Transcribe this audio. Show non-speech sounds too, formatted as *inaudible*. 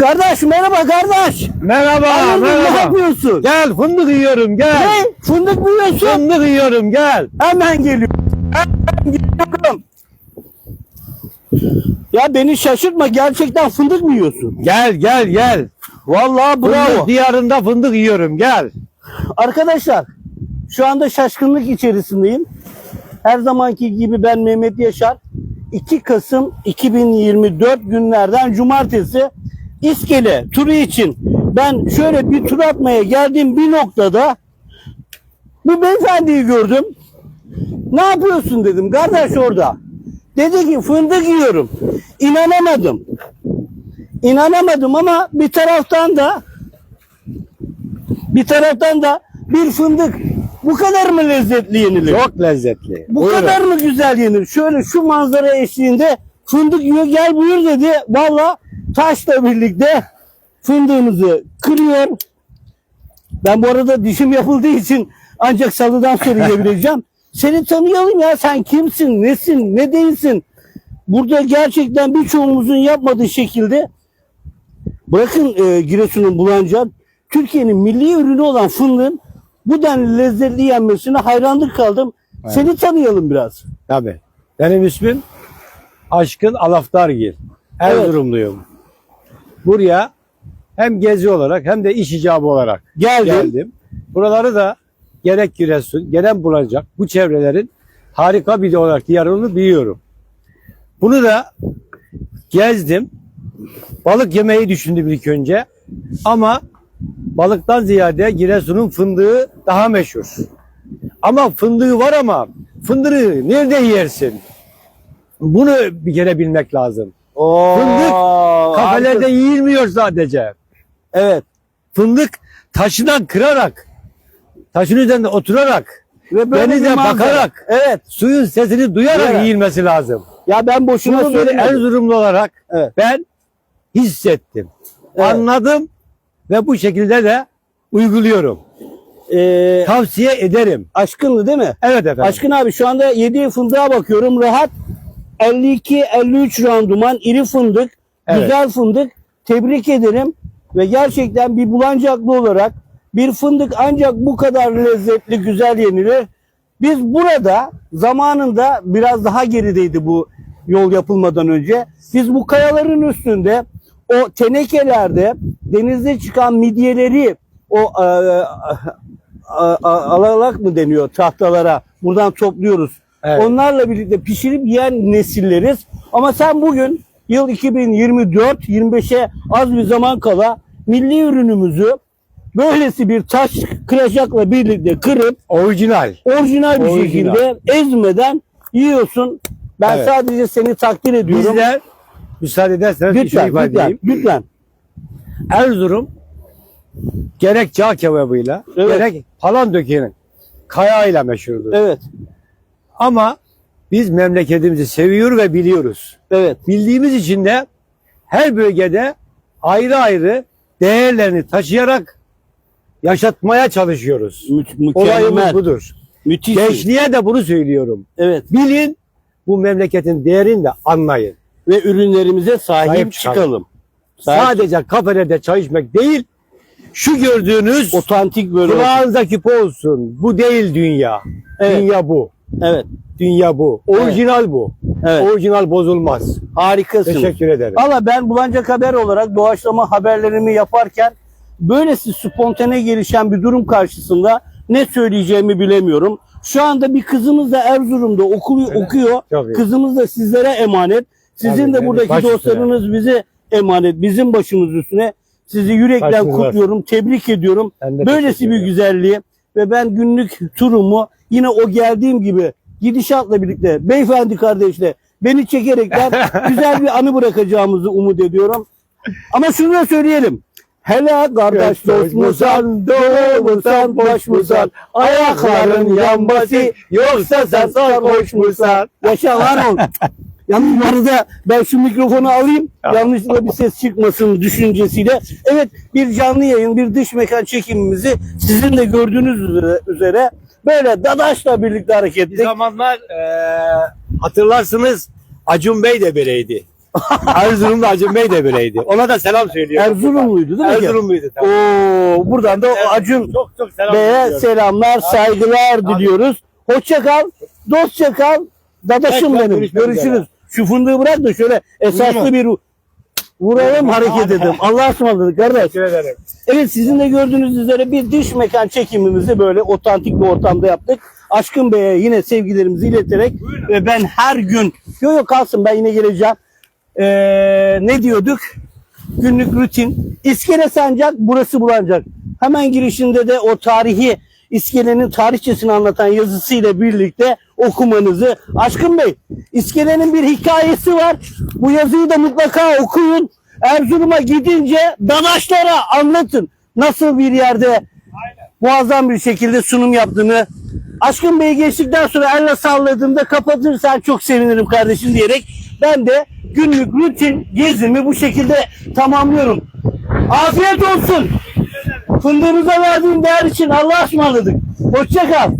Kardeş merhaba kardeş. Merhaba, Hayırdır, Ne merhaba. yapıyorsun? Gel fındık yiyorum gel. Ne? Fındık mı yiyorsun? Fındık yiyorum gel. Hemen geliyorum. Hemen geliyorum. Ya beni şaşırtma gerçekten fındık mı yiyorsun? Gel gel gel. Vallahi bravo. Fındık diyarında fındık yiyorum gel. Arkadaşlar şu anda şaşkınlık içerisindeyim. Her zamanki gibi ben Mehmet Yaşar. 2 Kasım 2024 günlerden cumartesi İskele turu için ben şöyle bir tur atmaya geldiğim bir noktada bu beyefendiyi gördüm. Ne yapıyorsun dedim kardeş orada. Dedi ki fındık yiyorum. İnanamadım. İnanamadım ama bir taraftan da bir taraftan da bir fındık bu kadar mı lezzetli yenilir? Çok lezzetli. Bu Buyurun. kadar mı güzel yenir? Şöyle şu manzara eşliğinde fındık yiyor gel buyur dedi. Valla taşla birlikte fındığımızı kırıyor. Ben bu arada dişim yapıldığı için ancak salıdan söyleyebileceğim. *laughs* Seni tanıyalım ya sen kimsin, nesin, ne değilsin? Burada gerçekten birçoğumuzun yapmadığı şekilde bırakın e, Giresun'un bulancan Türkiye'nin milli ürünü olan fındığın bu denli lezzetli yenmesine hayranlık kaldım. Seni tanıyalım biraz. Tabii. Benim ismim Aşkın Alaftargil. Erzurumluyum. Buraya hem gezi olarak hem de iş icabı olarak Geldim. geldim. Buraları da gerek Giresun, gerek Bulacak bu çevrelerin harika bir olarak diyarını biliyorum. Bunu da gezdim. Balık yemeyi düşündüm ilk önce. Ama balıktan ziyade Giresun'un fındığı daha meşhur. Ama fındığı var ama fındığı nerede yersin? Bunu bir kere bilmek lazım. Oo, Fındık Harika. yiyilmiyor sadece. Evet. Fındık taşından kırarak, taşın üzerinde oturarak, Ve böyle denize bir manzara. bakarak, Evet. suyun sesini duyarak Duyarak. yiyilmesi lazım. Ya ben boşuna Bunu böyle söylemedim. Erzurumlu olarak Evet. ben hissettim, Evet. anladım ve bu şekilde de uyguluyorum. Ee, Tavsiye ederim. aşkınlı değil mi? Evet efendim. Aşkın abi şu anda yediği fındığa bakıyorum. Rahat 52-53 randuman iri fındık. Evet. Güzel fındık. Tebrik ederim. Ve gerçekten bir bulancaklı olarak bir fındık ancak bu kadar lezzetli güzel yenilir. Biz burada zamanında biraz daha gerideydi bu yol yapılmadan önce. Biz bu kayaların üstünde o tenekelerde denizde çıkan midyeleri o e, a- alalak mı deniyor tahtalara buradan topluyoruz. Evet. Onlarla birlikte pişirip yiyen nesilleriz. Ama sen bugün yıl 2024 25'e az bir zaman kala milli ürünümüzü böylesi bir taş kıracakla birlikte kırıp Orijinal. orijinal bir Orijinal. şekilde ezmeden yiyorsun. Ben Evet. sadece seni takdir ediyorum. Bizler müsaade ederseniz bir şey lütfen, ifade lütfen, edeyim. lütfen. Erzurum gerek cağ kebabıyla Evet. gerek Palandöken'in kayağıyla meşhurdur. Evet, Ama biz memleketimizi seviyor ve biliyoruz. evet. Bildiğimiz için de her bölgede ayrı ayrı değerlerini taşıyarak yaşatmaya çalışıyoruz. Mü- Olayımız budur. Müthiş. Gençliğe de bunu söylüyorum. Evet. Bilin bu memleketin değerini de anlayın. Ve ürünlerimize sahip, Sahip çıkalım. çıkalım. Sahip Sadece kafelerde çay içmek değil, şu gördüğünüz otantik böyle. kulağınıza küpe olsun. Bu değil dünya. Evet. Dünya bu. Evet. Dünya bu. Orijinal bu. Evet. Orijinal bozulmaz. Harikasın. Teşekkür ederim. Valla ben Bulancak Haber olarak doğaçlama haberlerimi yaparken böylesi spontane gelişen bir durum karşısında ne söyleyeceğimi bilemiyorum. Şu anda bir kızımız da Erzurum'da okulu, Öyle. okuyor. Çok iyi. Kızımız da sizlere emanet. Sizin Tabii, de buradaki baş dostlarınız bize emanet. Bizim başımız üstüne. Sizi yürekten Başınız var. kutluyorum. Tebrik ediyorum. Ben de Böylesi bir ederim. güzelliği ve ben günlük turumu yine o geldiğim gibi gidişatla birlikte beyefendi kardeşle beni çekerekten *laughs* güzel bir anı bırakacağımızı umut ediyorum. Ama şunu da söyleyelim. Hele kardeş dost musan, boş musan, ayakların yambası, yoksa sen sarhoş musan. Yaşa var ol. *laughs* Yalnız bu arada ben şu mikrofonu alayım. Yanlışlıkla bir ses çıkmasın düşüncesiyle. Evet bir canlı yayın, bir dış mekan çekimimizi sizin de gördüğünüz üzere, üzere böyle Dadaş'la birlikte hareket Bir ettik. zamanlar eee, hatırlarsınız Acun Bey de böyleydi. *laughs* Erzurum'da Acun Bey de böyleydi. Ona da selam söylüyorum. Erzurumluydu değil mi? Erzurumluydu tabii. Oo, buradan da Acun Çok çok selam Bey'e selamlar, saygılar diliyoruz. Hoşça kal, dostça kal. Dadaşım benim. Görüşürüz. Şu fındığı bırak da şöyle esaslı bir vuralım hareket edelim. Allah'a ısmarladık kardeş. Teşekkür ederim. Evet sizin de gördüğünüz üzere bir dış mekan çekimimizi böyle otantik bir ortamda yaptık. Aşkın Bey'e yine sevgilerimizi ileterek ve ben her gün yok yok kalsın ben yine geleceğim. Ee, ne diyorduk? Günlük rutin. İskele Sancak burası bulanacak. Hemen girişinde de o tarihi iskelenin tarihçesini anlatan yazısıyla birlikte okumanızı. Aşkın Bey, iskelenin bir hikayesi var. Bu yazıyı da mutlaka okuyun. Erzurum'a gidince dadaşlara anlatın. Nasıl bir yerde muazzam bir şekilde sunum yaptığını. Aşkın Bey geçtikten sonra elle salladığımda kapatırsan çok sevinirim kardeşim diyerek ben de günlük rutin gezimi bu şekilde tamamlıyorum. Afiyet olsun. Fındığımıza verdiğin değer için Allah'a ısmarladık. Hoşça kal.